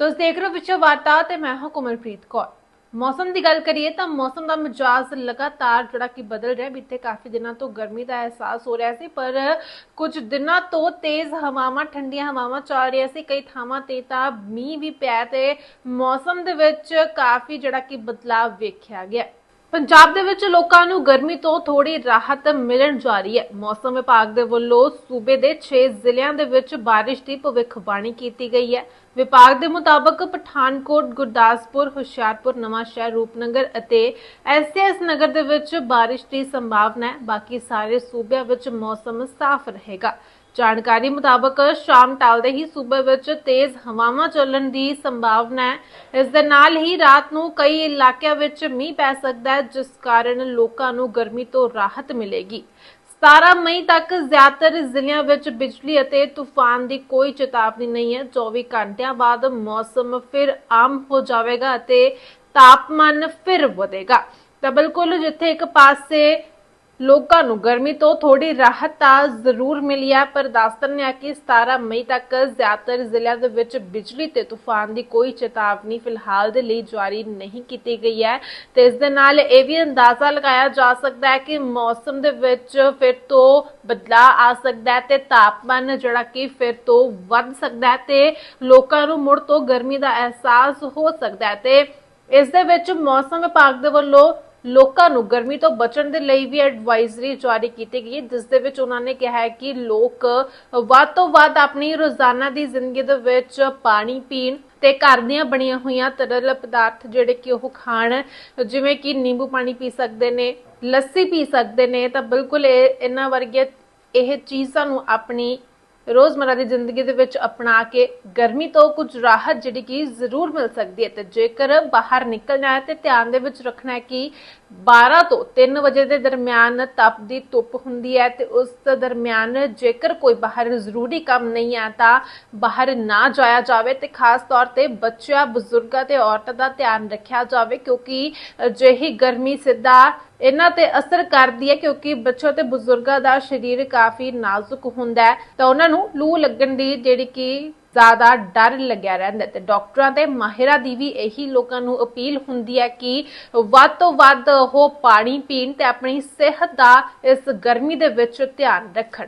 ਤੁਸੀਂ ਦੇਖ ਰਹੇ ਹੋ ਵਿਸ਼ਵ ਵਾਰਤਾ ਤੇ ਮੈਂ ਹਾਂ ਕੋਮਲਪ੍ਰੀਤ ਕੌਰ। ਮੌਸਮ ਦੀ ਗੱਲ ਕਰੀਏ ਤਾਂ ਮੌਸਮ ਦਾ ਮਿਜਾਜ਼ ਲਗਾਤਾਰ ਜਿਹੜਾ ਕਿ ਬਦਲ ਰਿਹਾ, ਬੀਤੇ ਕਾਫੀ ਦਿਨਾਂ ਤੋਂ ਗਰਮੀ ਦਾ ਅਹਿਸਾਸ ਹੋ ਰਿਹਾ ਸੀ, ਪਰ ਕੁਝ ਦਿਨਾਂ ਤੋਂ ਤੇਜ਼ ਹਵਾਵਾਂ, ਠੰਡੀਆਂ ਹਵਾਵਾਂ ਚੱਲ ਰਹੀਆਂ ਸੀ, ਕਈ ਥਾਵਾਂ ਤੇ ਤਾਂ ਮੀਂਹ ਵੀ ਪਿਆ ਤੇ ਮੌਸਮ ਦੇ ਵਿੱਚ ਕਾਫੀ ਜਿਹੜਾ ਕਿ ਬਦਲਾਅ ਵੇਖਿਆ ਗਿਆ। ਪੰਜਾਬ ਦੇ ਵਿੱਚ ਲੋਕਾਂ ਨੂੰ ਗਰਮੀ ਤੋਂ ਥੋੜੀ ਰਾਹਤ ਮਿਲਣ ਜਾ ਰਹੀ ਹੈ। ਮੌਸਮ ਵਿਭਾਗ ਦੇ ਵੱਲੋਂ ਸੂਬੇ ਦੇ 6 ਜ਼ਿਲ੍ਹਿਆਂ ਦੇ ਵਿੱਚ ਬਾਰਿਸ਼ ਦੀ ਭਵਿੱਖਬਾਣੀ ਕੀਤੀ ਗਈ ਹੈ। ਵਿਭਾਗ ਦੇ ਮੁਤਾਬਕ ਪਠਾਨਕੋਟ, ਗੁਰਦਾਸਪੁਰ, ਹੁਸ਼ਿਆਰਪੁਰ ਨਵਾਂ ਸ਼ਹਿਰ ਰੂਪਨਗਰ ਅਤੇ ਐਸਐਸ ਨਗਰ ਦੇ ਵਿੱਚ ਬਾਰਿਸ਼ ਦੀ ਸੰਭਾਵਨਾ ਹੈ। ਬਾਕੀ ਸਾਰੇ ਸੂਬਿਆਂ ਵਿੱਚ ਮੌਸਮ ਸਾਫ਼ ਰਹੇਗਾ। ਜਾਣਕਾਰੀ ਮੁਤਾਬਕ ਸ਼ਾਮ ਟਾਲਦੇ ਹੀ ਸੂਬੇ ਵਿੱਚ ਤੇਜ਼ ਹਵਾਵਾਂ ਚੱਲਣ ਦੀ ਸੰਭਾਵਨਾ ਹੈ। ਇਸ ਦੇ ਨਾਲ ਹੀ ਰਾਤ ਨੂੰ ਕਈ ਇਲਾਕਿਆਂ ਵਿੱਚ ਮੀਂਹ ਪੈ ਸਕਦਾ ਹੈ, ਜਿਸ ਕਾਰਨ ਲੋਕਾਂ ਨੂੰ ਗਰਮੀ ਤੋਂ ਰਾਹਤ ਮਿਲੇਗੀ। 17 ਮਈ ਤੱਕ ਜ਼ਿਆਦਾਤਰ ਜ਼ਿਲ੍ਹਿਆਂ ਵਿੱਚ ਬਿਜਲੀ ਅਤੇ ਤੂਫਾਨ ਦੀ ਕੋਈ ਚੇਤਾਵਨੀ ਨਹੀਂ ਹੈ। 24 ਘੰਟਿਆਂ ਬਾਅਦ ਮੌਸਮ ਫਿਰ ਆਮ ਹੋ ਜਾਵੇਗਾ ਅਤੇ ਤਾਪਮਾਨ ਫਿਰ ਵਧੇਗਾ। ਤਾਂ ਬਿਲਕੁਲ ਜਿੱਥੇ ਇੱਕ ਪਾਸੇ ਲੋਕਾਂ ਨੂੰ ਗਰਮੀ ਤੋਂ ਥੋੜੀ ਰਾਹਤ ਤਾਂ ਜ਼ਰੂਰ ਮਿਲੀ ਹੈ, ਪਰ ਦੱਸ ਦਿੰਦੇ ਹਾਂ ਕਿ 17 ਮਈ ਤੱਕ ਜ਼ਿਆਦਾਤਰ ਜ਼ਿਲ੍ਹਿਆਂ ਦੇ ਵਿੱਚ ਬਿਜਲੀ ਤੇ ਤੂਫਾਨ ਦੀ ਕੋਈ ਚੇਤਾਵਨੀ ਫਿਲਹਾਲ ਦੇ ਲਈ ਜਾਰੀ ਨਹੀਂ ਕੀਤੀ ਗਈ ਹੈ ਤੇ ਇਸ ਦੇ ਨਾਲ ਇਹ ਵੀ ਅੰਦਾਜ਼ਾ ਲਗਾਇਆ ਜਾ ਸਕਦਾ ਹੈ ਕਿ ਮੌਸਮ ਦੇ ਵਿੱਚ ਫਿਰ ਤੋਂ ਬਦਲਾਅ ਆ ਸਕਦਾ ਹੈ ਤੇ ਤਾਪਮਾਨ ਜਿਹੜਾ ਕਿ ਫਿਰ ਤੋਂ ਵੱਧ ਸਕਦਾ ਹੈ ਤੇ ਲੋਕਾਂ ਨੂੰ ਮੁੜ ਤੋਂ ਗਰਮੀ ਦਾ ਅਹਿਸਾਸ ਹੋ ਸਕਦਾ ਹੈ ਤੇ ਇਸ ਦੇ ਵਿੱਚ ਮੌਸਮ ਵਿਭਾਗ ਦੇ ਵੱਲੋਂ ਲੋਕਾਂ ਨੂੰ ਗਰਮੀ ਤੋਂ ਬਚਣ ਦੇ ਲਈ ਵੀ ਐਡਵਾਈਜ਼ਰੀ ਜਾਰੀ ਕੀਤੀ ਗਈ ਹੈ, ਜਿਸ ਦੇ ਵਿੱਚ ਉਹਨਾਂ ਨੇ ਕਿਹਾ ਹੈ ਕਿ ਲੋਕ ਵੱਧ ਤੋਂ ਵੱਧ ਆਪਣੀ ਰੋਜ਼ਾਨਾ ਦੀ ਜ਼ਿੰਦਗੀ ਦੇ ਵਿੱਚ ਪਾਣੀ ਪੀਣ ਤੇ ਘਰ ਦੀਆਂ ਬਣੀਆਂ ਹੋਈਆਂ ਤਰਲ ਪਦਾਰਥ ਜਿਹੜੇ ਕਿ ਉਹ ਖਾਣ, ਜਿਵੇਂ ਕਿ ਨਿੰਬੂ ਪਾਣੀ ਪੀ ਸਕਦੇ ਨੇ, ਲੱਸੀ ਪੀ ਸਕਦੇ ਨੇ, ਤਾਂ ਬਿਲਕੁਲ ਇਹ ਇਹਨਾਂ ਵਰਗੀਆਂ ਇਹ ਚੀਜ਼ਾਂ ਨੂੰ ਆਪਣੀ ਰੋਜ਼ਮਰਾ ਦੀ ਜ਼ਿੰਦਗੀ ਦੇ ਵਿੱਚ ਅਪਣਾ ਕੇ ਗਰਮੀ ਤੋਂ ਕੁਝ ਰਾਹਤ ਜਿਹੜੀ ਕਿ ਜ਼ਰੂਰ ਮਿਲ ਸਕਦੀ ਹੈ। ਤੇ ਜੇਕਰ ਬਾਹਰ ਨਿਕਲਣਾ ਹੈ ਤੇ ਧਿਆਨ ਦੇ ਵਿੱਚ ਰੱਖਣਾ ਹੈ ਕਿ 12 ਤੋਂ 3 ਵਜੇ ਦੇ ਦਰਮਿਆਨ ਤਪ ਦੀ ਧੁੱਪ ਹੁੰਦੀ ਹੈ ਤੇ ਉਸ ਦਰਮਿਆਨ ਜੇਕਰ ਕੋਈ ਬਾਹਰ ਜ਼ਰੂਰੀ ਕੰਮ ਨਹੀਂ ਹੈ ਤਾਂ ਬਾਹਰ ਨਾ ਜਾਇਆ ਜਾਵੇ ਤੇ ਖਾਸ ਤੌਰ ਤੇ ਬੱਚਿਆਂ, ਬਜ਼ੁਰਗਾਂ ਤੇ ਔਰਤਾਂ ਦਾ ਧਿਆਨ ਰੱਖਿਆ ਜਾਵੇ ਕਿਉਂਕਿ ਅਜਿਹੀ ਗਰਮੀ ਸਿੱਧਾ ਇਹਨਾਂ ਤੇ ਅਸਰ ਕਰਦੀ ਹੈ ਕਿਉਂਕਿ ਬੱਚਿਆਂ ਤੇ ਬਜ਼ੁਰਗਾਂ ਦਾ ਸਰੀਰ ਕਾਫੀ ਨਾਜ਼ੁਕ ਹੁੰਦਾ ਹੈ। ਤਾਂ ਉਹਨਾਂ ਨੂੰ ਲੂ ਲੱਗਣ ਦੀ ਜਿਹੜੀ ਕਿ ਜ਼ਿਆਦਾ ਡਰ ਲੱਗਿਆ ਰਹਿੰਦਾ ਤੇ ਡਾਕਟਰਾਂ ਤੇ ਮਾਹਿਰਾਂ ਦੀ ਵੀ ਇਹੀ ਲੋਕਾਂ ਨੂੰ ਅਪੀਲ ਹੁੰਦੀ ਹੈ ਕਿ ਵੱਧ ਤੋਂ ਵੱਧ ਉਹ ਪਾਣੀ ਪੀਣ ਤੇ ਆਪਣੀ ਸਿਹਤ ਦਾ ਇਸ ਗਰਮੀ ਦੇ ਵਿੱਚ ਧਿਆਨ ਰੱਖਣ।